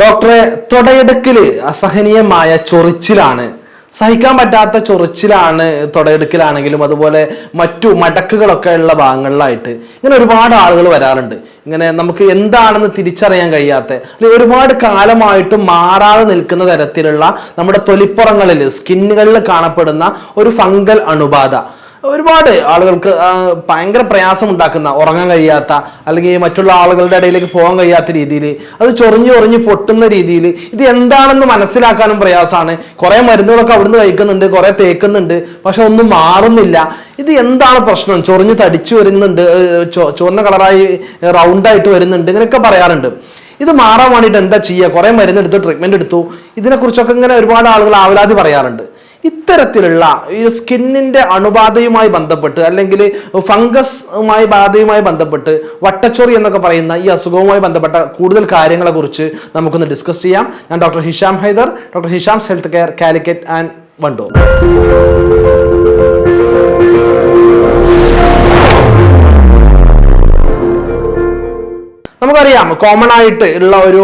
ഡോക്ടറെ തുടയെടുക്കൽ അസഹനീയമായ ചൊറിച്ചിലാണ്. സഹിക്കാൻ പറ്റാത്ത ചൊറിച്ചിലാണ് തുടയെടുക്കലാണെങ്കിലും അതുപോലെ മറ്റു മടക്കുകളൊക്കെ ഉള്ള ഭാഗങ്ങളിലായിട്ട് ഇങ്ങനെ ഒരുപാട് ആളുകൾ വരാറുണ്ട്. ഇങ്ങനെ നമുക്ക് എന്താണെന്ന് തിരിച്ചറിയാൻ കഴിയാത്ത അല്ലെങ്കിൽ ഒരുപാട് കാലമായിട്ട് മാറാതെ നിൽക്കുന്ന തരത്തിലുള്ള നമ്മുടെ തൊലിപ്പുറങ്ങളിൽ സ്കിന്നുകളിൽ കാണപ്പെടുന്ന ഒരു ഫംഗൽ അണുബാധ. ഒരുപാട് ആളുകൾക്ക് ഭയങ്കര പ്രയാസം ഉണ്ടാക്കുന്ന ഉറങ്ങാൻ കഴിയാത്ത അല്ലെങ്കിൽ മറ്റുള്ള ആളുകളുടെ ഇടയിലേക്ക് പോകാൻ കഴിയാത്ത രീതിയിൽ അത് ചൊറിഞ്ഞ് ചൊറിഞ്ഞ് പൊട്ടുന്ന രീതിയിൽ ഇത് എന്താണെന്ന് മനസ്സിലാക്കാനും പ്രയാസമാണ്. കുറെ മരുന്നുകളൊക്കെ അവിടുന്ന് കഴിക്കുന്നുണ്ട് കുറെ തേക്കുന്നുണ്ട് പക്ഷെ ഒന്നും മാറുന്നില്ല. ഇത് എന്താണ് പ്രശ്നം? ചൊറിഞ്ഞ് തടിച്ചു വരുന്നുണ്ട് ചുവന്ന കളറായി റൗണ്ടായിട്ട് വരുന്നുണ്ട് ഇങ്ങനെയൊക്കെ പറയാറുണ്ട്. ഇത് മാറാൻ വേണ്ടിയിട്ട് എന്താ ചെയ്യുക? കുറെ മരുന്നെടുത്ത് ട്രീറ്റ്മെന്റ് എടുത്തു. ഇതിനെക്കുറിച്ചൊക്കെ ഇങ്ങനെ ഒരുപാട് ആളുകൾ ആവലാതി പറയാറുണ്ട്. ഇത്തരത്തിലുള്ള ഈ സ്കിന്നിന്റെ അണുബാധയുമായി ബന്ധപ്പെട്ട് അല്ലെങ്കിൽ ഫംഗസുമായി ബാധയുമായി ബന്ധപ്പെട്ട് വട്ടച്ചൊറി എന്നൊക്കെ പറയുന്ന ഈ അസുഖവുമായി ബന്ധപ്പെട്ട കൂടുതൽ കാര്യങ്ങളെ കുറിച്ച് നമുക്കൊന്ന് ഡിസ്കസ് ചെയ്യാം. ഞാൻ doctor Hisham Haider. Doctor Hisham's health care Calicut and Wandoor. നമുക്കറിയാം കോമൺ ആയിട്ട് ഉള്ള ഒരു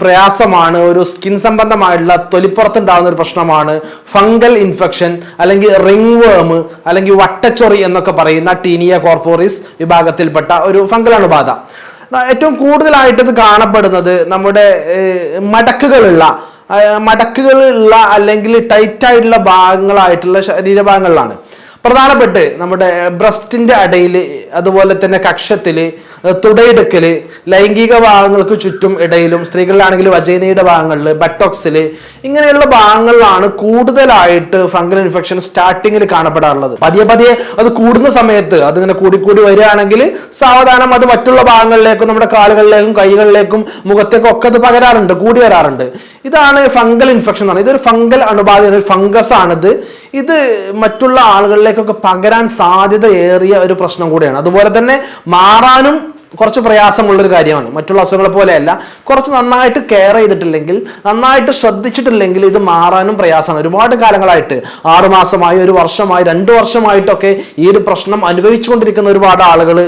പ്രയാസമാണ് ഒരു സ്കിൻ സംബന്ധമായിട്ടുള്ള തൊലിപ്പുറത്തുണ്ടാകുന്ന ഒരു പ്രശ്നമാണ് ഫംഗൽ ഇൻഫെക്ഷൻ അല്ലെങ്കിൽ റിംഗ് വേം അല്ലെങ്കിൽ വട്ടച്ചൊറി എന്നൊക്കെ പറയുന്ന ടീനിയ കോർപ്പോറിസ് വിഭാഗത്തിൽപ്പെട്ട ഒരു ഫംഗൽ അണുബാധ ഏറ്റവും കൂടുതലായിട്ട് ഇത് കാണപ്പെടുന്നത് നമ്മുടെ മടക്കുകളുള്ള മടക്കുകളുള്ള അല്ലെങ്കിൽ ടൈറ്റ് ആയിട്ടുള്ള ഭാഗങ്ങളായിട്ടുള്ള ശരീരഭാഗങ്ങളിലാണ്. പ്രധാനപ്പെട്ട് നമ്മുടെ ബ്രസ്റ്റിന്റെ അടയിൽ അതുപോലെ തന്നെ കക്ഷത്തിൽ തുടയിടുക്കൽ ലൈംഗിക ഭാഗങ്ങൾക്ക് ചുറ്റും ഇടയിലും സ്ത്രീകളിലാണെങ്കിൽ വജൈനയുടെ ഭാഗങ്ങളിൽ ബട്ടോക്സിൽ ഇങ്ങനെയുള്ള ഭാഗങ്ങളിലാണ് കൂടുതലായിട്ട് ഫംഗൽ ഇൻഫെക്ഷൻ സ്റ്റാർട്ടിങ്ങിൽ കാണപ്പെടാറുള്ളത്. പതിയെ പതിയെ അത് കൂടുന്ന സമയത്ത് അതിങ്ങനെ കൂടിക്കൂടി വരികയാണെങ്കിൽ സാവധാനം അത് മറ്റുള്ള ഭാഗങ്ങളിലേക്കും നമ്മുടെ കാലുകളിലേക്കും കൈകളിലേക്കും മുഖത്തേക്കും ഒക്കെ അത് പകരാറുണ്ട് കൂടി വരാറുണ്ട്. ഇതാണ് ഫംഗൽ ഇൻഫെക്ഷൻ എന്ന് ഇതൊരു ഫംഗൽ അണുബാധ ഒരു ഫംഗസ് ആണിത്. ഇത് മറ്റുള്ള ആളുകളിലേക്കൊക്കെ പകരാൻ സാധ്യത ഏറിയ ഒരു പ്രശ്നം കൂടിയാണ്. അതുപോലെ തന്നെ മാറാനും കുറച്ച് പ്രയാസമുള്ളൊരു കാര്യമാണ്. മറ്റുള്ള അസുഖങ്ങളെ പോലെയല്ല. കുറച്ച് നന്നായിട്ട് കെയർ ചെയ്തിട്ടില്ലെങ്കിൽ നന്നായിട്ട് ശ്രദ്ധിച്ചിട്ടില്ലെങ്കിൽ ഇത് മാറാനും പ്രയാസമാണ്. ഒരുപാട് കാലങ്ങളായിട്ട് ആറുമാസമായി ഒരു വർഷമായി രണ്ട് വർഷമായിട്ടൊക്കെ ഈ ഒരു പ്രശ്നം അനുഭവിച്ചുകൊണ്ടിരിക്കുന്ന ഒരുപാട് ആളുകൾ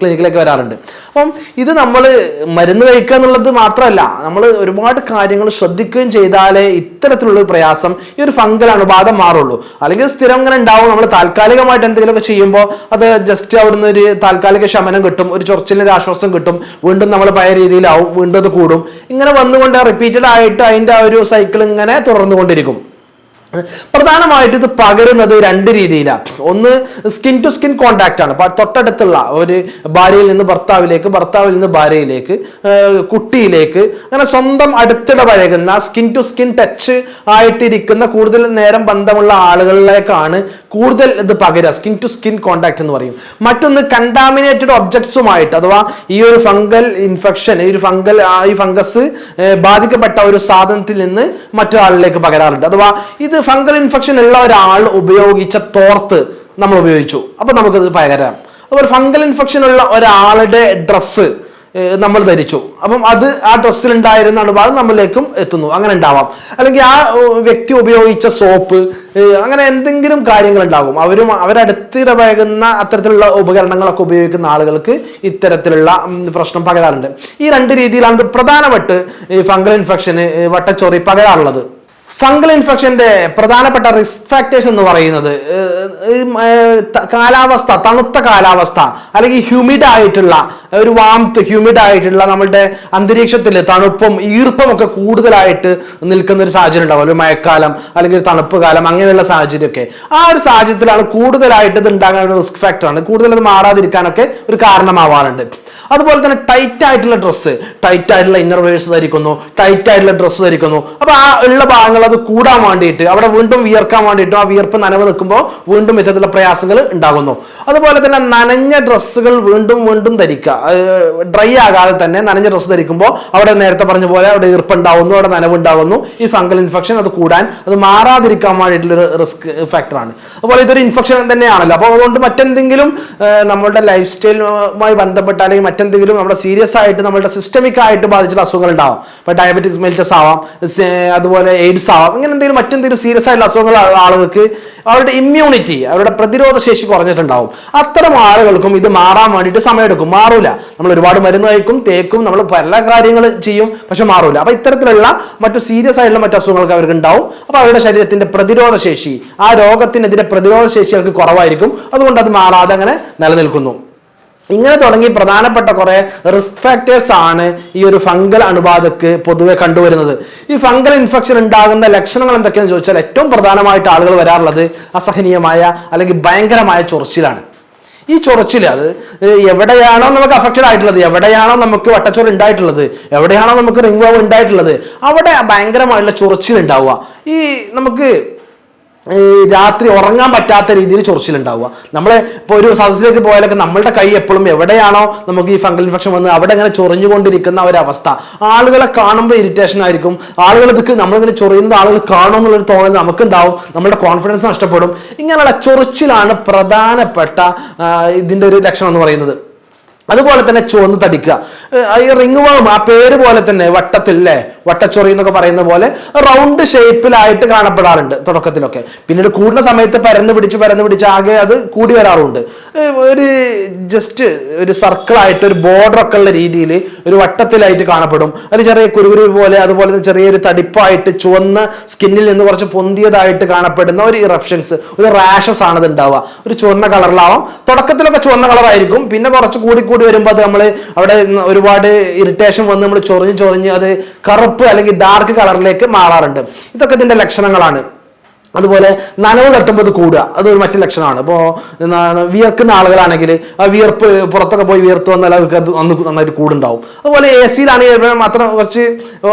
ക്ലിനിക്കിലേക്ക് വരാറുണ്ട്. അപ്പം ഇത് നമ്മൾ മരുന്ന് കഴിക്കുക എന്നുള്ളത് മാത്രമല്ല നമ്മൾ ഒരുപാട് കാര്യങ്ങൾ ശ്രദ്ധിക്കുകയും ചെയ്താലേ ഇത്തരത്തിലുള്ള പ്രയാസം ഈ ഒരു ഫംഗൽ അണുബാധ മാറുള്ളൂ. അല്ലെങ്കിൽ സ്ഥിരം ഇങ്ങനെ ഉണ്ടാവും. നമ്മൾ താൽക്കാലികമായിട്ട് എന്തെങ്കിലുമൊക്കെ ചെയ്യുമ്പോൾ അത് ജസ്റ്റ് അവിടുന്ന് ഒരു താൽക്കാലിക ശമനം കിട്ടും. ഒരു ചൊറിച്ചിലിന് ഒരു ആശ്വാസം കിട്ടും. വീണ്ടും നമ്മൾ പഴയ രീതിയിലാവും. വീണ്ടും അത് കൂടും. ഇങ്ങനെ വന്നുകൊണ്ട് റിപ്പീറ്റഡ് ആയിട്ട് അതിന്റെ ആ ഒരു സൈക്കിൾ ഇങ്ങനെ തുടർന്നുകൊണ്ടിരിക്കും. പ്രധാനമായിട്ട് ഇത് പകരുന്നത് രണ്ട് രീതിയിലാണ്. ഒന്ന് സ്കിൻ ടു സ്കിൻ കോണ്ടാക്ട് ആണ്. തൊട്ടടുത്തുള്ള ഒരു ഭാര്യയിൽ നിന്ന് ഭർത്താവിലേക്ക് ഭർത്താവിൽ നിന്ന് ഭാര്യയിലേക്ക് കുട്ടിയിലേക്ക് അങ്ങനെ സ്വന്തം അടുത്തിട പഴകുന്ന സ്കിൻ ടു സ്കിൻ ടച്ച് ആയിട്ടിരിക്കുന്ന കൂടുതൽ നേരം ബന്ധമുള്ള ആളുകളിലേക്കാണ് കൂടുതൽ ഇത് പകരുക. സ്കിൻ ടു സ്കിൻ കോണ്ടാക്ട് എന്ന് പറയും. മറ്റൊന്ന് കണ്ടാമിനേറ്റഡ് ഒബ്ജക്ട്സുമായിട്ട് അഥവാ ഈ ഒരു ഫംഗൽ ഇൻഫെക്ഷൻ ഈ ഒരു ഫംഗൽ ഈ ഫംഗസ് ബാധിക്കപ്പെട്ട ഒരു സാധനത്തിൽ നിന്ന് മറ്റൊരാളിലേക്ക് പകരാറുണ്ട്. അഥവാ ഇത് ഫംഗൽ ഇൻഫെക്ഷൻ ഉള്ള ഒരാൾ ഉപയോഗിച്ച തോർത്ത് നമ്മൾ ഉപയോഗിച്ചു. അപ്പൊ നമുക്കത് പകരാം. അതുപോലെ ഫംഗൽ ഇൻഫെക്ഷൻ ഉള്ള ഒരാളുടെ ഡ്രസ്സ് നമ്മൾ ധരിച്ചു. അപ്പം അത് ആ ഡ്രസ്സിൽ ഉണ്ടായിരുന്ന അണുബാധ നമ്മളിലേക്കും എത്തുന്നു. അങ്ങനെ ഉണ്ടാവാം. അല്ലെങ്കിൽ ആ വ്യക്തി ഉപയോഗിച്ച സോപ്പ് അങ്ങനെ എന്തെങ്കിലും കാര്യങ്ങൾ ഉണ്ടാകും. അവരും അവരടുത്തിടപഴകുന്ന അത്തരത്തിലുള്ള ഉപകരണങ്ങളൊക്കെ ഉപയോഗിക്കുന്ന ആളുകൾക്ക് ഇത്തരത്തിലുള്ള പ്രശ്നം പകരാറുണ്ട്. ഈ രണ്ട് രീതിയിലാണ് പ്രധാനപ്പെട്ട് ഫംഗൽ ഇൻഫെക്ഷന് വട്ടച്ചോറി പകരാറുള്ളത്. ഫംഗൽ ഇൻഫെക്ഷന്റെ പ്രധാനപ്പെട്ട റിസ്ക് ഫാക്ടേഴ്സ് എന്ന് പറയുന്നത് കാലാവസ്ഥ തണുത്ത കാലാവസ്ഥ അല്ലെങ്കിൽ ഹ്യൂമിഡ് ആയിട്ടുള്ള ഒരു വാംത്ത് ഹ്യൂമിഡ് ആയിട്ടുള്ള നമ്മളുടെ അന്തരീക്ഷത്തിൽ തണുപ്പും ഈർപ്പം ഒക്കെ കൂടുതലായിട്ട് നിൽക്കുന്ന ഒരു സാഹചര്യം ഉണ്ടാവും ഒരു മഴക്കാലം അല്ലെങ്കിൽ തണുപ്പ് കാലം അങ്ങനെയുള്ള സാഹചര്യമൊക്കെ. ആ ഒരു സാഹചര്യത്തിലാണ് കൂടുതലായിട്ട് ഇത് ഉണ്ടാകാൻ ഒരു റിസ്ക് ഫാക്ടറാണ് കൂടുതൽ അത് മാറാതിരിക്കാനൊക്കെ ഒരു കാരണമാവാറുണ്ട്. അതുപോലെ തന്നെ ടൈറ്റ് ആയിട്ടുള്ള ഡ്രസ്സ് ടൈറ്റ് ആയിട്ടുള്ള ഇന്നർ ധരിക്കുന്നു ടൈറ്റ് ആയിട്ടുള്ള ഡ്രസ്സ് ധരിക്കുന്നു. അപ്പൊ ആ ഉള്ള ഭാഗങ്ങൾ അത് കൂടാൻ വേണ്ടിയിട്ട് അവിടെ വീണ്ടും വിയർക്കാൻ വേണ്ടിയിട്ടും ആ വിയർപ്പ് നനവ് നിൽക്കുമ്പോൾ വീണ്ടും ഇത്തരത്തിലുള്ള പ്രയാസങ്ങൾ ഉണ്ടാകുന്നു. അതുപോലെ തന്നെ നനഞ്ഞ ഡ്രസ്സുകൾ വീണ്ടും വീണ്ടും ധരിക്കുക. ഡ്രൈ ആകാതെ തന്നെ നനഞ്ഞ ഡ്രസ്സ് ധരിക്കുമ്പോൾ അവിടെ നേരത്തെ പറഞ്ഞ പോലെ അവിടെ ഈർപ്പുണ്ടാവുന്നു അവിടെ നനവുണ്ടാവുന്നു. ഈ ഫംഗൽ ഇൻഫെക്ഷൻ അത് കൂടാൻ അത് മാറാതിരിക്കാൻ വേണ്ടിയിട്ടുള്ള ഒരു റിസ്ക് ഫാക്ടറാണ്. അതുപോലെ ഇതൊരു ഇൻഫെക്ഷൻ തന്നെയാണല്ലോ. അപ്പോൾ അതുകൊണ്ട് മറ്റെന്തെങ്കിലും നമ്മുടെ ലൈഫ് സ്റ്റൈലുമായി ബന്ധപ്പെട്ട അല്ലെങ്കിൽ മറ്റെന്തെങ്കിലും നമ്മുടെ സീരിയസ് ആയിട്ട് നമ്മുടെ സിസ്റ്റമിക് ആയിട്ട് ബാധിച്ചിട്ടുള്ള അസുഖങ്ങൾ ഉണ്ടാവും. ഇപ്പോൾ ഡയബറ്റിക്സ് മെലിറ്റസ് ആവാം അതുപോലെ എയ്ഡ്സ് ആവാം ഇങ്ങനെ എന്തെങ്കിലും മറ്റെന്തെങ്കിലും സീരിയസ് ആയിട്ടുള്ള അസുഖങ്ങൾ ആളുകൾക്ക് അവരുടെ ഇമ്മ്യൂണിറ്റി അവരുടെ പ്രതിരോധ ശേഷി കുറഞ്ഞിട്ടുണ്ടാവും. അത്തരം ആളുകൾക്കും ഇത് മാറാൻ വേണ്ടിയിട്ട് സമയമെടുക്കും. മാറൂല. മാറൂല. നമ്മൾ ഒരുപാട് മരുന്ന് കഴിക്കും തേക്കും നമ്മൾ പല കാര്യങ്ങൾ ചെയ്യും പക്ഷെ മാറൂല. അപ്പൊ ഇത്തരത്തിലുള്ള മറ്റു സീരിയസ് ആയിട്ടുള്ള മറ്റു അസുഖങ്ങളൊക്കെ അവർക്ക് ഉണ്ടാവും. അപ്പൊ അവരുടെ ശരീരത്തിന്റെ പ്രതിരോധ ശേഷി ആ രോഗത്തിനെതിരെ പ്രതിരോധ ശേഷി അവർക്ക് കുറവായിരിക്കും. അതുകൊണ്ട് അത് മാറാതെ അങ്ങനെ നിലനിൽക്കുന്നു. ഇങ്ങനെ തുടങ്ങി പ്രധാനപ്പെട്ട കുറെ റിസ്ക് ഫാക്ടേഴ്സ് ആണ് ഈ ഒരു ഫംഗൽ അണുബാധക്ക് പൊതുവെ കണ്ടുവരുന്നത്. ഈ ഫംഗൽ ഇൻഫെക്ഷൻ ഉണ്ടാകുന്ന ലക്ഷണങ്ങൾ എന്തൊക്കെയാണെന്ന് ചോദിച്ചാൽ ഏറ്റവും പ്രധാനമായിട്ട് ആളുകൾ വരാറുള്ളത് അസഹനീയമായ അല്ലെങ്കിൽ ഭയങ്കരമായ ചൊറിച്ചിലാണ്. ഈ ചൊറിച്ചിൽ അത് എവിടെയാണോ നമുക്ക് അഫക്റ്റഡ് ആയിട്ടുള്ളത് എവിടെയാണോ നമുക്ക് വട്ടച്ചോറ് ഉണ്ടായിട്ടുള്ളത് എവിടെയാണോ നമുക്ക് റിംഗ് വാവ് ഉണ്ടായിട്ടുള്ളത് അവിടെ ഭയങ്കരമായിട്ടുള്ള ചൊറിച്ചിൽ ഉണ്ടാവുക ഈ നമുക്ക് രാത്രി ഉറങ്ങാൻ പറ്റാത്ത രീതിയിൽ ചൊറിച്ചിലുണ്ടാവുക. നമ്മൾ ഇപ്പോൾ ഒരു സദസ്സിലേക്ക് പോയാലൊക്കെ നമ്മളുടെ കൈ എപ്പോഴും എവിടെയാണോ നമുക്ക് ഈ ഫംഗൽ ഇൻഫെക്ഷൻ വന്ന് അവിടെ ഇങ്ങനെ ചൊറിഞ്ഞുകൊണ്ടിരിക്കുന്ന ഒരവസ്ഥ ആളുകളെ കാണുമ്പോൾ ഇറിറ്റേഷൻ ആയിരിക്കും. ആളുകൾ ഇതൊക്കെ നമ്മളിങ്ങനെ ചൊറിയുന്നത് ആളുകൾ കാണുമെന്നുള്ളൊരു തോന്നൽ നമുക്കുണ്ടാവും. നമ്മുടെ കോൺഫിഡൻസ് നഷ്ടപ്പെടും. ഇങ്ങനെയുള്ള ചൊറിച്ചിലാണ് പ്രധാനപ്പെട്ട ഇതിന്റെ ഒരു ലക്ഷണം എന്ന് പറയുന്നത്. അതുപോലെ തന്നെ ചുവന്ന് തടിക്കുക. ഈ റിംഗ് വേം ആ പേര് പോലെ തന്നെ വട്ടത്തിൽ അല്ലേ വട്ടച്ചൊറി എന്നൊക്കെ പറയുന്ന പോലെ റൗണ്ട് ഷേപ്പിലായിട്ട് കാണപ്പെടാറുണ്ട് തുടക്കത്തിലൊക്കെ. പിന്നീട് കൂടുന്ന സമയത്ത് പരന്ന് പിടിച്ച് പരന്ന് പിടിച്ച് ആകെ അത് കൂടി വരാറുണ്ട്. ഒരു ജസ്റ്റ് ഒരു സർക്കിളായിട്ട് ഒരു ബോർഡർ ഒക്കെ ഉള്ള രീതിയിൽ ഒരു വട്ടത്തിലായിട്ട് കാണപ്പെടും. അത് ചെറിയ കുരുകുരു പോലെ അതുപോലെ തന്നെ ചെറിയൊരു തടിപ്പായിട്ട് ചുവന്ന സ്കിന്നിൽ നിന്ന് കുറച്ച് പൊന്തിയതായിട്ട് കാണപ്പെടുന്ന ഒരു ഇറപ്ഷൻസ് ഒരു റാഷസ് ആണ് ഇത് ഉണ്ടാവുക ഒരു ചുവന്ന കളറിലാവാം തുടക്കത്തിലൊക്കെ ചുവന്ന കളറായിരിക്കും പിന്നെ കുറച്ച് കൂടി കൂടി വരുമ്പോൾ അത് നമ്മൾ അവിടെ ഒരുപാട് ഇറിറ്റേഷൻ വന്ന് നമ്മൾ ചൊറിഞ്ഞ് ചൊറിഞ്ഞ് അത് കറുപ്പ് അല്ലെങ്കിൽ ഡാർക്ക് കളറിലേക്ക് മാറാറുണ്ട്. ഇതൊക്കെ ഇതിന്റെ ലക്ഷണങ്ങളാണ്. അതുപോലെ നനവ് തട്ടുമ്പോൾ കൂടുക. അതൊരു മറ്റു ലക്ഷണമാണ്. ഇപ്പോൾ വിയർക്കുന്ന ആളുകളാണെങ്കിൽ ആ വിയർപ്പ് പുറത്തൊക്കെ പോയി വിയർത്ത് വന്നാൽ അവർക്ക് അത് അന്ന് നന്നായിട്ട് കൂടുണ്ടാവും. അതുപോലെ എ സിയിലാണെങ്കിൽ അത്ര കുറച്ച്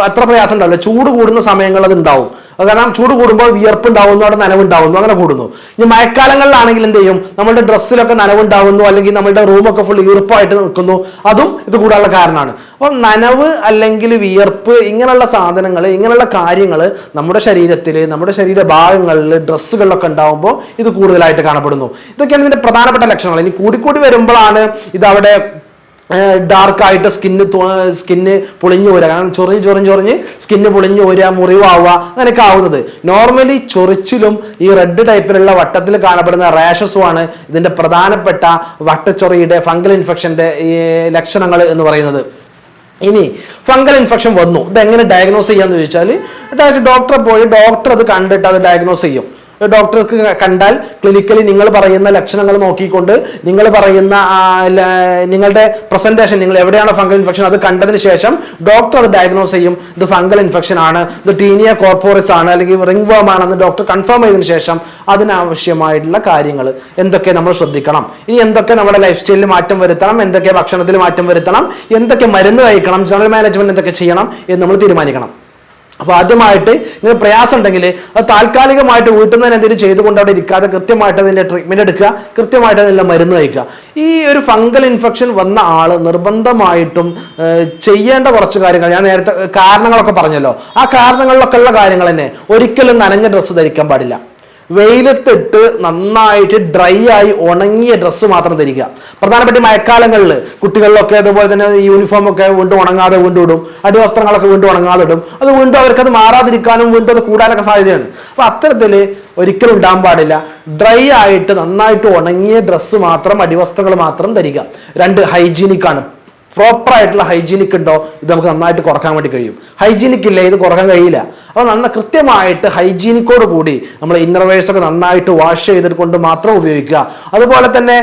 അത്ര പ്രയാസം ഉണ്ടാവില്ല. ചൂട് കൂടുന്ന സമയങ്ങൾ അത് ഉണ്ടാവും. കാരണം ചൂട് കൂടുമ്പോൾ വിയർപ്പ് ഉണ്ടാവുന്നു അവിടെ നനവുണ്ടാവുന്നു അങ്ങനെ കൂടുന്നു. ഇനി മഴക്കാലങ്ങളിലാണെങ്കിൽ എന്ത് ചെയ്യും? നമ്മുടെ ഡ്രസ്സിലൊക്കെ നനവുണ്ടാവുന്നു അല്ലെങ്കിൽ നമ്മുടെ റൂമൊക്കെ ഫുൾ ഈർപ്പായിട്ട് നിൽക്കുന്നു. അതും ഇത് കൂടാനുള്ള കാരണമാണ്. അപ്പം നനവ് അല്ലെങ്കിൽ വിയർപ്പ് ഇങ്ങനെയുള്ള സാധനങ്ങൾ ഇങ്ങനെയുള്ള കാര്യങ്ങൾ നമ്മുടെ ശരീരത്തിൽ നമ്മുടെ ശരീര ഭാഗങ്ങളിൽ ഡ്രസ്സുകളിലൊക്കെ ഉണ്ടാവുമ്പോൾ ഇത് കൂടുതലായിട്ട് കാണപ്പെടുന്നു. ഇതൊക്കെയാണ് ഇതിന്റെ പ്രധാനപ്പെട്ട ലക്ഷണങ്ങൾ. ഇനി കൂടിക്കൂടി വരുമ്പോഴാണ് ഇതവിടെ അവിടെ ഡാർക്ക് ആയിട്ട് സ്കിന്ന് സ്കിന്ന് പൊളിഞ്ഞു വരിക. കാരണം ചൊറിഞ്ഞ് ചൊറിഞ്ഞ് ചൊറിഞ്ഞ് സ്കിന്ന് പൊളിഞ്ഞു വരിക മുറിവാവുക അങ്ങനെയൊക്കെ ആവുന്നത്. നോർമലി ചൊറിച്ചിലും ഈ റെഡ് ടൈപ്പിലുള്ള വട്ടത്തിൽ കാണപ്പെടുന്ന റാഷസുമാണ് ഇതിന്റെ പ്രധാനപ്പെട്ട വട്ടച്ചൊറിയുടെ ഫംഗൽ ഇൻഫെക്ഷന്റെ ഈ ലക്ഷണങ്ങൾ എന്ന് പറയുന്നത്. ഇനി ഫംഗൽ ഇൻഫെക്ഷൻ വന്നു. ഇത് എങ്ങനെ ഡയഗ്നോസ് ചെയ്യാന്ന് ചോദിച്ചാൽ ഡയറക്റ്റ് ഡോക്ടറെ പോയി ഡോക്ടർ അത് കണ്ടിട്ട് അത് ഡയഗ്നോസ് ചെയ്യും. ഡോക്ടർക്ക് കണ്ടാൽ ക്ലിനിക്കലി നിങ്ങൾ പറയുന്ന ലക്ഷണങ്ങൾ നോക്കിക്കൊണ്ട് നിങ്ങൾ പറയുന്ന നിങ്ങളുടെ പ്രസന്റേഷൻ നിങ്ങൾ എവിടെയാണ് ഫംഗൽ ഇൻഫെക്ഷൻ അത് കണ്ടതിന് ശേഷം ഡോക്ടർ അത് ഡയഗ്നോസ് ചെയ്യും. ഇത് ഫംഗൽ ഇൻഫെക്ഷൻ ആണ് ഇത് ടീനിയ കോർപ്പോറിസ് ആണ് അല്ലെങ്കിൽ റിംഗ് വേം ആണെന്ന് ഡോക്ടർ കൺഫേം ചെയ്തതിന് ശേഷം അതിനാവശ്യമായിട്ടുള്ള കാര്യങ്ങൾ. എന്തൊക്കെ നമ്മൾ ശ്രദ്ധിക്കണം. ഇനി എന്തൊക്കെ നമ്മുടെ ലൈഫ് സ്റ്റൈലിൽ മാറ്റം വരുത്തണം എന്തൊക്കെ ഭക്ഷണത്തിൽ മാറ്റം വരുത്തണം എന്തൊക്കെ മരുന്ന് കഴിക്കണം ജനറൽ മാനേജ്മെന്റ് എന്തൊക്കെ ചെയ്യണം എന്ന് നമ്മൾ തീരുമാനിക്കണം. അപ്പൊ ആദ്യമായിട്ട് ഇങ്ങനെ പ്രയാസം ഉണ്ടെങ്കിൽ അത് താൽക്കാലികമായിട്ട് തന്നെ എന്തെങ്കിലും ചെയ്തുകൊണ്ട് അവിടെ ഇരിക്കാതെ കൃത്യമായിട്ട് അതിന്റെ ട്രീറ്റ്മെന്റ് എടുക്കുക കൃത്യമായിട്ട് അതിനുള്ള മരുന്ന് കഴിക്കുക. ഈ ഒരു ഫംഗൽ ഇൻഫെക്ഷൻ വന്ന ആൾ നിർബന്ധമായിട്ടും ചെയ്യേണ്ട കുറച്ച് കാര്യങ്ങൾ ഞാൻ നേരത്തെ കാരണങ്ങളൊക്കെ പറഞ്ഞല്ലോ. ആ കാരണങ്ങളിലൊക്കെ ഉള്ള കാര്യങ്ങൾ തന്നെ ഒരിക്കലും നനഞ്ഞ ഡ്രസ്സ് ധരിക്കാൻ പാടില്ല. വെയിലത്തിട്ട് നന്നായിട്ട് ഡ്രൈ ആയി ഉണങ്ങിയ ഡ്രസ്സ് മാത്രം ധരിക്കുക. പ്രധാനപ്പെട്ട മഴക്കാലങ്ങളിൽ കുട്ടികളിലൊക്കെ അതുപോലെ തന്നെ യൂണിഫോം ഒക്കെ വീണ്ടും ഉണങ്ങാതെ വീണ്ടും ഇടും. അടിവസ്ത്രങ്ങളൊക്കെ വീണ്ടും ഉണങ്ങാതെ ഇടും. അത് വീണ്ടും അവർക്ക് അത് മാറാതിരിക്കാനും വീണ്ടും അത് കൂടാനൊക്കെ സാധ്യതയാണ്. അപ്പൊ അത്തരത്തിൽ ഒരിക്കലും ഇടാൻ പാടില്ല. ഡ്രൈ ആയിട്ട് നന്നായിട്ട് ഉണങ്ങിയ ഡ്രസ്സ് മാത്രം അടിവസ്ത്രങ്ങൾ മാത്രം ധരിക്കുക. രണ്ട് ഹൈജീനിക് ആണ്. പ്രോപ്പർ ആയിട്ടുള്ള ഹൈജീനിക് ഉണ്ടോ? ഇത് നമുക്ക് നന്നായിട്ട് കുറയ്ക്കാൻ വേണ്ടി കഴിയും. ഹൈജീനിക് ഇല്ല? ഇത് കുറയ്ക്കാൻ കഴിയില്ല. അപ്പോൾ നന്ന കൃത്യമായിട്ട് ഹൈജീനിക്കോട് കൂടി നമ്മൾ ഇന്നർവേഴ്സ് ഒക്കെ നന്നായിട്ട് വാഷ് ചെയ്തിട്ട് കൊണ്ട് മാത്രം ഉപയോഗിക്കുക. അതുപോലെ തന്നെ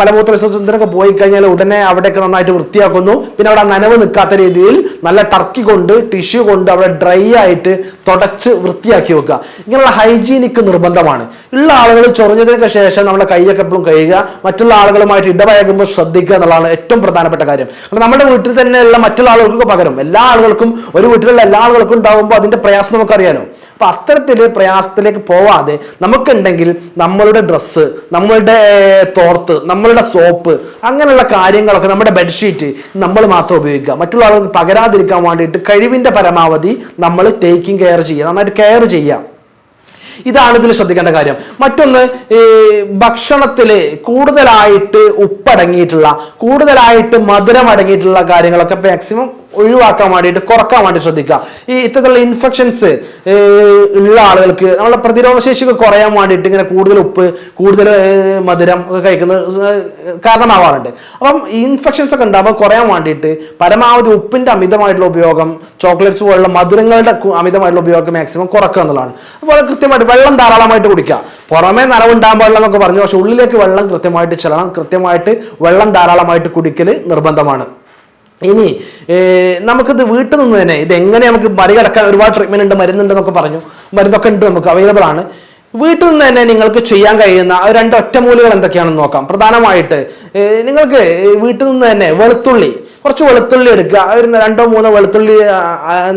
മലമൂത്ര വിസർജനത്തിനൊക്കെ പോയി കഴിഞ്ഞാൽ ഉടനെ അവിടെയൊക്കെ നന്നായിട്ട് വൃത്തിയാക്കുന്നു. പിന്നെ അവിടെ നനവ് നിൽക്കാത്ത രീതിയിൽ നല്ല ടർക്കി കൊണ്ട് ടിഷ്യൂ കൊണ്ട് അവിടെ ഡ്രൈ ആയിട്ട് തുടച്ച് വൃത്തിയാക്കി വെക്കുക. ഇങ്ങനെയുള്ള ഹൈജീനിക് നിർബന്ധമാണ്. ഉള്ള ആളുകൾ ചൊറിഞ്ഞതിനൊക്കെ ശേഷം നമ്മുടെ കൈയൊക്കെ എപ്പോഴും കഴുകുക. മറ്റുള്ള ആളുകളുമായിട്ട് ഇടപഴകുമ്പോൾ ശ്രദ്ധിക്കുക എന്നുള്ളതാണ് ഏറ്റവും പ്രധാനപ്പെട്ട കാര്യം. നമ്മുടെ വീട്ടിൽ തന്നെയുള്ള മറ്റുള്ള ആളുകൾക്ക് പകരം എല്ലാ ആളുകൾക്കും ഒരു വീട്ടിലുള്ള എല്ലാ ആളുകൾക്കും ഉണ്ടാകുമ്പോൾ അതിന്റെ പ്രയാസം നമുക്കറിയാലോ. അപ്പൊ അത്തരത്തിൽ പ്രയാസത്തിലേക്ക് പോവാതെ നമുക്കുണ്ടെങ്കിൽ നമ്മളുടെ ഡ്രസ്സ് നമ്മളുടെ തോർത്ത് നമ്മളുടെ സോപ്പ് അങ്ങനെയുള്ള കാര്യങ്ങളൊക്കെ നമ്മുടെ ബെഡ്ഷീറ്റ് നമ്മൾ മാത്രം ഉപയോഗിക്കുക. മറ്റുള്ള ആളുകൾക്ക് പകരാതിരിക്കാൻ വേണ്ടിയിട്ട് കഴിവിന്റെ പരമാവധി നമ്മൾ ടേക്കിംഗ് കെയർ ചെയ്യുക. നന്നായിട്ട് കെയർ ചെയ്യുക. ഇതാണ് ഇതിൽ ശ്രദ്ധിക്കേണ്ട കാര്യം. മറ്റൊന്ന് ഈ ഭക്ഷണത്തിൽ കൂടുതലായിട്ട് ഉപ്പടങ്ങിയിട്ടുള്ള കൂടുതലായിട്ട് മധുരം അടങ്ങിയിട്ടുള്ള കാര്യങ്ങളൊക്കെ മാക്സിമം ഒഴിവാക്കാൻ വേണ്ടിയിട്ട് കുറയ്ക്കാൻ വേണ്ടി ശ്രദ്ധിക്കുക. ഈ ഇത്തരത്തിലുള്ള ഇൻഫെക്ഷൻസ് ഉള്ള ആളുകൾക്ക് നമ്മുടെ പ്രതിരോധ ശേഷിക്ക് കുറയാൻ വേണ്ടിയിട്ട് ഇങ്ങനെ കൂടുതൽ ഉപ്പ് കൂടുതൽ മധുരം ഒക്കെ കഴിക്കുന്നത് കാരണമാവാറുണ്ട്. അപ്പം ഇൻഫെക്ഷൻസ് ഒക്കെ ഉണ്ടാകുമ്പോൾ കുറയാൻ വേണ്ടിയിട്ട് പരമാവധി ഉപ്പിന്റെ അമിതമായിട്ടുള്ള ഉപയോഗം ചോക്ലേറ്റ്സ് പോലുള്ള മധുരങ്ങളുടെ അമിതമായിട്ടുള്ള ഉപയോഗം മാക്സിമം കുറക്കുക എന്നുള്ളതാണ്. അപ്പോൾ കൃത്യമായിട്ട് വെള്ളം ധാരാളമായിട്ട് കുടിക്കുക. പുറമേ നനവുണ്ടാകാൻ പാടില്ല എന്നൊക്കെ പറഞ്ഞു പക്ഷെ ഉള്ളിലേക്ക് വെള്ളം കൃത്യമായിട്ട് ചെല്ലണം. കൃത്യമായിട്ട് വെള്ളം ധാരാളമായിട്ട് കുടിക്കൽ നിർബന്ധമാണ്. ഇനി നമുക്കിത് വീട്ടിൽ നിന്ന് തന്നെ ഇത് എങ്ങനെ നമുക്ക് മറികടക്കാൻ ഒരുപാട് ട്രീറ്റ്മെന്റ് ഉണ്ട് മരുന്നുണ്ട് എന്നൊക്കെ പറഞ്ഞു. മരുന്നൊക്കെ ഉണ്ട് നമുക്ക് അവൈലബിൾ ആണ്. വീട്ടിൽ നിന്ന് തന്നെ നിങ്ങൾക്ക് ചെയ്യാൻ കഴിയുന്ന രണ്ട് ഒറ്റമൂലികൾ എന്തൊക്കെയാണെന്ന് നോക്കാം. പ്രധാനമായിട്ട് നിങ്ങൾക്ക് വീട്ടിൽ നിന്ന് തന്നെ വെളുത്തുള്ളി കുറച്ച് വെളുത്തുള്ളി എടുക്കുക. ഒരു രണ്ടോ മൂന്നോ വെളുത്തുള്ളി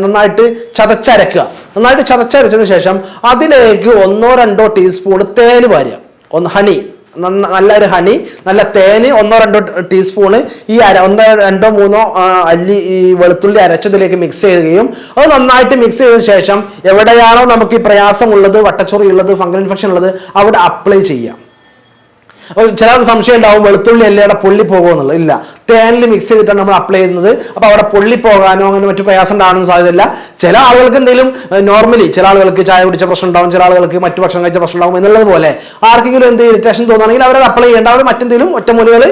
നന്നായിട്ട് ചതച്ചരക്കുക. നന്നായിട്ട് ചതച്ചരച്ചതിന് ശേഷം അതിലേക്ക് ഒന്നോ രണ്ടോ ടീസ്പൂൺ തേന് വാരുക. ഒന്ന് ഹണി നല്ലൊരു ഹണി നല്ല തേന് ഒന്നോ രണ്ടോ ടീസ്പൂണ് ഈ അര ഒന്നോ രണ്ടോ മൂന്നോ അല്ലി ഈ വെളുത്തുള്ളി അരച്ചതിലേക്ക് മിക്സ് ചെയ്യുകയും അത് നന്നായിട്ട് മിക്സ് ചെയ്തതിനു ശേഷം എവിടെയാണോ നമുക്ക് ഈ പ്രയാസമുള്ളത് വട്ടച്ചൊറി ഉള്ളത് ഫംഗൽ ഇൻഫെക്ഷൻ ഉള്ളത് അവിടെ അപ്ലൈ ചെയ്യാം. അപ്പോൾ ചിലർക്ക് സംശയം ഉണ്ടാവും വെളുത്തുള്ളി അല്ലേ അവിടെ പൊള്ളി പോകുമെന്നുള്ളത് ഇല്ല. തേനിൽ മിക്സ് ചെയ്തിട്ടാണ് നമ്മൾ അപ്ലൈ ചെയ്യുന്നത്. അപ്പോൾ അവിടെ പൊള്ളി പോകാനോ അങ്ങനെ മറ്റു പ്രയാസം ഉണ്ടാകാനോ സാധ്യതയില്ല. ചില ആളുകൾക്ക് എന്തെങ്കിലും നോർമലി ചില ആളുകൾക്ക് ചായ കുടിച്ച പ്രശ്നം ഉണ്ടാവും ചില ആളുകൾക്ക് മറ്റു ഭക്ഷണം കഴിച്ച പ്രശ്നം ഉണ്ടാവും എന്നുള്ളത് പോലെ. ആർക്കെങ്കിലും എന്ത് ഇറിറ്റേഷൻ തോന്നുകയാണെങ്കിൽ അവരത് അപ്ലൈ ചെയ്യേണ്ട. അവർ മറ്റെന്തെങ്കിലും ഒറ്റമൂലികൾ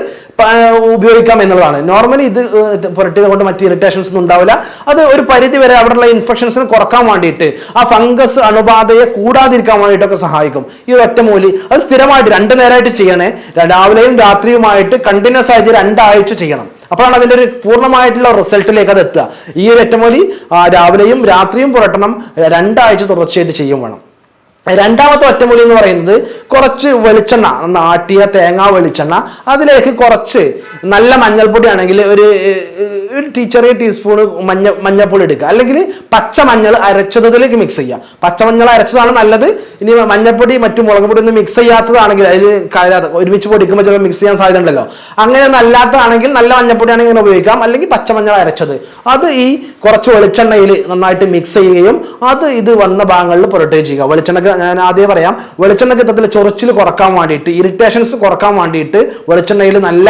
ഉപയോഗിക്കാം എന്നുള്ളതാണ്. നോർമലി ഇത് പുരട്ടിയത് കൊണ്ട് മറ്റ് ഇറിറ്റേഷൻസ് ഒന്നും ഉണ്ടാവില്ല. അത് ഒരു പരിധി വരെ അവിടെയുള്ള ഇൻഫെക്ഷൻസിന് കുറയ്ക്കാൻ വേണ്ടിയിട്ട് ആ ഫംഗസ് അണുബാധയെ കൂടാതിരിക്കാൻ വേണ്ടിയിട്ടൊക്കെ സഹായിക്കും. ഈ ഒറ്റ ഒറ്റമൂലി അത് സ്ഥിരമായിട്ട് രണ്ട് നേരമായിട്ട് ചെയ്യണേ. രാവിലെയും രാത്രിയുമായിട്ട് കണ്ടിന്യൂസ് ആയിട്ട് രണ്ടാഴ്ച ചെയ്യണം. അപ്പോഴാണ് അതിന്റെ ഒരു പൂർണമായിട്ടുള്ള റിസൾട്ടിലേക്ക് അത് എത്തുക. ഈ ഒരു ഒറ്റമൂലി രാവിലെയും രാത്രിയും പുരട്ടണം. രണ്ടാഴ്ച തുടർച്ചയായിട്ട് ചെയ്യും വേണം. രണ്ടാമത്തെ ഒറ്റമൂലി എന്ന് പറയുന്നത് കുറച്ച് വെളിച്ചെണ്ണ നാട്ടിയ തേങ്ങ വെളിച്ചെണ്ണ. അതിലേക്ക് കുറച്ച് നല്ല മഞ്ഞൾപ്പൊടി ആണെങ്കിൽ ഒരു ചെറിയ ടീസ്പൂൺ മഞ്ഞ മഞ്ഞൾപ്പൊടി എടുക്കുക. അല്ലെങ്കിൽ പച്ച മഞ്ഞൾ അരച്ചതിലേക്ക് മിക്സ് ചെയ്യുക. പച്ചമഞ്ഞൾ അരച്ചതാണ് നല്ലത്. ഇനി മഞ്ഞൾപ്പൊടി മറ്റു മുളക് പൊടി ഒന്നും മിക്സ് ചെയ്യാത്തതാണെങ്കിൽ അതിൽ കലരാതെ ഒരുമിച്ച് പൊടിക്കുമ്പോൾ ചിലപ്പോൾ മിക്സ് ചെയ്യാൻ സാധ്യത ഉണ്ടല്ലോ അങ്ങനെ ഒന്നും അല്ലാത്തതാണെങ്കിൽ നല്ല മഞ്ഞൾപ്പൊടി ആണെങ്കിൽ ഇങ്ങനെ ഉപയോഗിക്കാം. അല്ലെങ്കിൽ പച്ചമഞ്ഞൾ അരച്ചത്. അത് ഈ കുറച്ച് വെളിച്ചെണ്ണയിൽ നന്നായിട്ട് മിക്സ് ചെയ്യുകയും അത് ഇത് വന്ന ഭാഗങ്ങളിൽ പുരട്ടുകയും ചെയ്യുക. വെളിച്ചെണ്ണക്ക് ഞാൻ ആദ്യം പറയാം. വെളിച്ചെണ്ണ കിത്തത്തിൽ ചൊറിച്ചിൽ കുറയ്ക്കാൻ വേണ്ടിയിട്ട് ഇറിറ്റേഷൻസ് കുറയ്ക്കാൻ വേണ്ടിയിട്ട് വെളിച്ചെണ്ണയിൽ നല്ല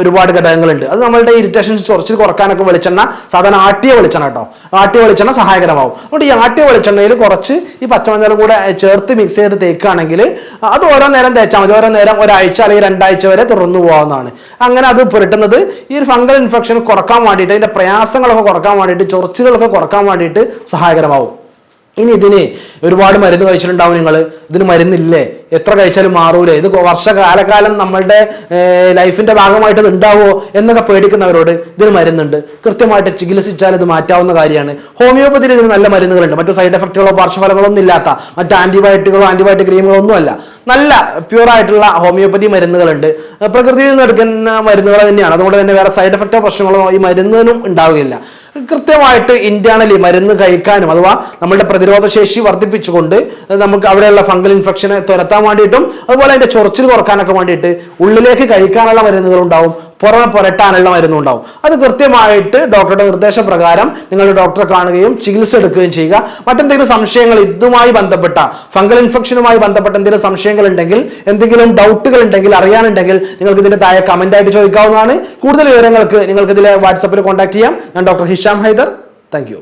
ഒരുപാട് ഘടകങ്ങളുണ്ട്. അത് നമ്മളുടെ ഇറിറ്റേഷൻസ് ചൊറിച്ചിൽ കുറക്കാനൊക്കെ വെളിച്ചെണ്ണ സാധാരണ ആട്ടിയ വെളിച്ചെണ്ണ കേട്ടോ. ആട്ടിയ വെളിച്ചെണ്ണ സഹായകരമാവും. അതുകൊണ്ട് ഈ ആട്ടിയ വെളിച്ചെണ്ണയിൽ കുറച്ച് ഈ പച്ചമഞ്ഞൾ കൂടെ ചേർത്ത് മിക്സ് ചെയ്ത് തേക്കുകയാണെങ്കിൽ അത് ഓരോ നേരം തേച്ചാൽ മതി. ഓരോ നേരം ഒരാഴ്ച അല്ലെങ്കിൽ രണ്ടാഴ്ച വരെ തുടർന്നു പോകാവുന്നതാണ്. അങ്ങനെ അത് പുരട്ടുന്നത് ഈ ഒരു ഫംഗൽ ഇൻഫെക്ഷൻ കുറയ്ക്കാൻ വേണ്ടിയിട്ട് അതിന്റെ പ്രയാസങ്ങളൊക്കെ കുറയ്ക്കാൻ വേണ്ടിയിട്ട് ചൊറിച്ചിലൊക്കെ കുറയ്ക്കാൻ വേണ്ടിയിട്ട് സഹായകരമാവും. ഇനി ഇതിന് ഒരുപാട് മരുന്ന് കഴിച്ചിട്ടുണ്ടാവും നിങ്ങൾ ഇതിന് മരുന്നില്ലേ? എത്ര കഴിച്ചാലും മാറൂലേ? ഇത് വർഷകാലകാലം നമ്മളുടെ ലൈഫിന്റെ ഭാഗമായിട്ട് ഇത് എന്നൊക്കെ പേടിക്കുന്നവരോട് ഇതിന് മരുന്നുണ്ട്. കൃത്യമായിട്ട് ചികിത്സിച്ചാൽ ഇത് മാറ്റാവുന്ന കാര്യമാണ്. ഹോമിയോപ്പതിയിൽ ഇതിന് നല്ല മരുന്നുകളുണ്ട്. മറ്റു സൈഡ് എഫക്റ്റുകളോ പാർശ്വഫലങ്ങളോ ഒന്നും ഇല്ലാത്ത മറ്റ് ആന്റിബയോട്ടിക്കുകളോ ആന്റിബയോട്ടിക് ക്രീമുകളോ ഒന്നുമല്ല നല്ല പ്യൂർ ആയിട്ടുള്ള ഹോമിയോപ്പതി മരുന്നുകളുണ്ട്. പ്രകൃതിയിൽ നിന്ന് എടുക്കുന്ന മരുന്നുകൾ തന്നെയാണ്. അതുകൊണ്ട് തന്നെ വേറെ സൈഡ് എഫക്റ്റോ പ്രശ്നങ്ങളോ ഈ മരുന്നിനും ഉണ്ടാവുകയില്ല കൃത്യമായിട്ട് ഇന്റേണലി മരുന്ന് കഴിക്കാനും അഥവാ നമ്മുടെ പ്രതിരോധ ശേഷി വർദ്ധിപ്പിച്ചുകൊണ്ട് നമുക്ക് അവിടെയുള്ള ഫംഗൽ ഇൻഫെക്ഷനെ തുരത്താൻ വേണ്ടിയിട്ടും അതുപോലെ അതിന്റെ ചൊറിച്ചിൽ കുറക്കാനൊക്കെ വേണ്ടിയിട്ട് ഉള്ളിലേക്ക് കഴിക്കാനുള്ള മരുന്നുകൾ ഉണ്ടാവും പുറമെ പുരട്ടാനുള്ള മരുന്നുണ്ടാവും. അത് കൃത്യമായിട്ട് ഡോക്ടറുടെ നിർദ്ദേശപ്രകാരം നിങ്ങൾ ഡോക്ടറെ കാണുകയും ചികിത്സ എടുക്കുകയും ചെയ്യുക. മറ്റെന്തെങ്കിലും സംശയങ്ങൾ ഇതുമായി ബന്ധപ്പെട്ട ഫംഗൽ ഇൻഫെക്ഷനുമായി ബന്ധപ്പെട്ട എന്തെങ്കിലും സംശയങ്ങൾ ഉണ്ടെങ്കിൽ എന്തെങ്കിലും ഡൗട്ടുകൾ ഉണ്ടെങ്കിൽ അറിയാനുണ്ടെങ്കിൽ നിങ്ങൾക്ക് ഇതിന്റെ താഴെ കമന്റ് ആയിട്ട് ചോദിക്കാവുന്നതാണ്. കൂടുതൽ വിവരങ്ങൾക്ക് നിങ്ങൾക്ക് ഇതിലെ വാട്സപ്പിൽ കോൺടാക്ട് ചെയ്യാം. ഞാൻ ഡോക്ടർ ഹിഷാം ഹൈദർ. താങ്ക്